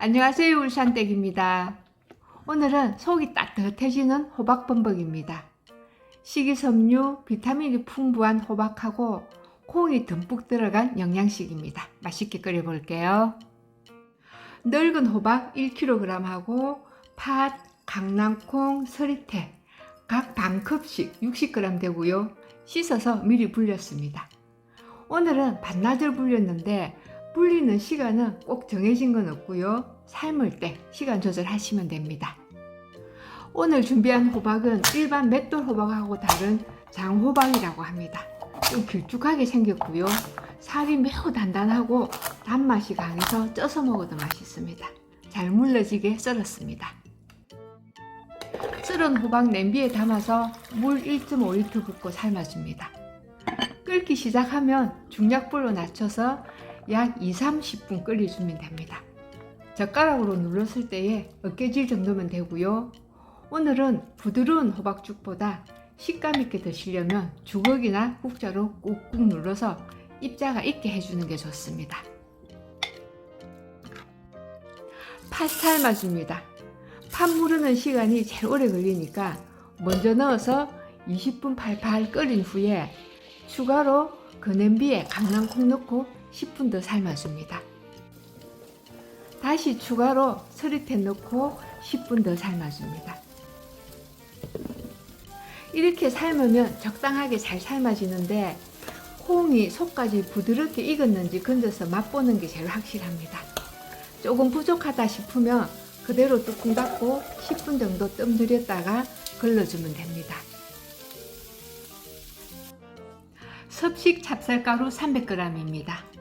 안녕하세요 울산댁입니다. 오늘은 속이 따뜻해지는 호박범벅입니다. 식이섬유, 비타민이 풍부한 호박하고 콩이 듬뿍 들어간 영양식입니다. 맛있게 끓여볼게요. 늙은 호박 1kg하고 팥, 강낭콩, 서리태 각 반컵씩 60g 되고요. 씻어서 미리 불렸습니다. 오늘은 반나절 불렸는데 불리는 시간은 꼭 정해진 건 없고요. 삶을 때 시간 조절하시면 됩니다. 오늘 준비한 호박은 일반 맷돌 호박하고 다른 장호박이라고 합니다. 좀 길쭉하게 생겼고요. 살이 매우 단단하고 단맛이 강해서 쪄서 먹어도 맛있습니다. 잘 물러지게 썰었습니다. 썰은 호박 냄비에 담아서 물 1.5리터 붓고 삶아줍니다. 끓기 시작하면 중약불로 낮춰서 약 2, 30분 끓여주면 됩니다. 젓가락으로 눌렀을 때에 어깨질 정도면 되고요. 오늘은 부드러운 호박죽보다 식감 있게 드시려면 주걱이나 국자로 꾹꾹 눌러서 입자가 있게 해주는 게 좋습니다. 팥 삶아줍니다. 팥 무르는 시간이 제일 오래 걸리니까 먼저 넣어서 20분 팔팔 끓인 후에 추가로 그 냄비에 강낭콩 넣고 10분 더 삶아줍니다. 다시 추가로 서리태 넣고 10분 더 삶아줍니다. 이렇게 삶으면 적당하게 잘 삶아지는데 콩이 속까지 부드럽게 익었는지 건져서 맛보는 게 제일 확실합니다. 조금 부족하다 싶으면 그대로 뚜껑 닫고 10분 정도 뜸 들였다가 걸러주면 됩니다. 섭식 찹쌀가루 300g입니다.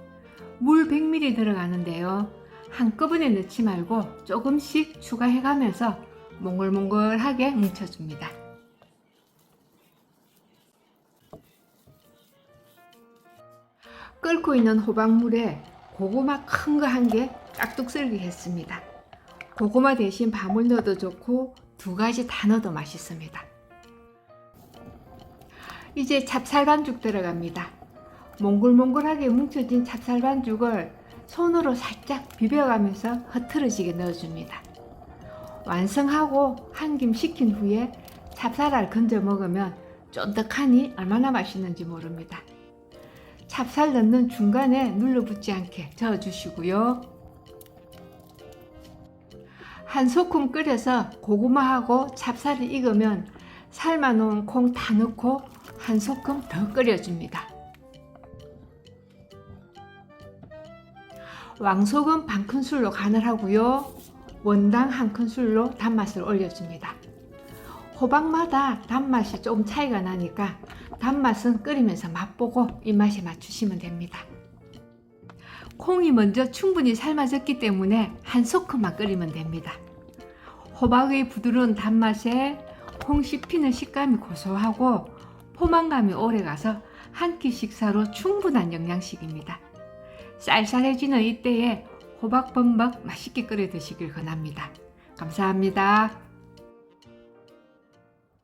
물 100ml 들어가는데요. 한꺼번에 넣지 말고 조금씩 추가해 가면서 몽글몽글하게 뭉쳐줍니다. 끓고 있는 호박물에 고구마 큰 거 한 개 깍둑 썰기 했습니다. 고구마 대신 밤을 넣어도 좋고 두 가지 다 넣어도 맛있습니다. 이제 찹쌀 반죽 들어갑니다. 몽글몽글하게 뭉쳐진 찹쌀반죽을 손으로 살짝 비벼가면서 흐트러지게 넣어줍니다. 완성하고 한 김 식힌 후에 찹쌀알 건져 먹으면 쫀득하니 얼마나 맛있는지 모릅니다. 찹쌀 넣는 중간에 눌러붙지 않게 저어주시고요. 한 소금 끓여서 고구마하고 찹쌀이 익으면 삶아놓은 콩 다 넣고 한 소금 더 끓여줍니다. 왕소금 반 큰술로 간을 하고요. 원당 한 큰술로 단맛을 올려줍니다. 호박마다 단맛이 조금 차이가 나니까 단맛은 끓이면서 맛보고 입맛에 맞추시면 됩니다. 콩이 먼저 충분히 삶아졌기 때문에 한 소큼만 끓이면 됩니다. 호박의 부드러운 단맛에 콩 씹히는 식감이 고소하고 포만감이 오래가서 한 끼 식사로 충분한 영양식입니다. 쌀쌀해지는 이때에 호박범벅 맛있게 끓여 드시길 권합니다. 감사합니다.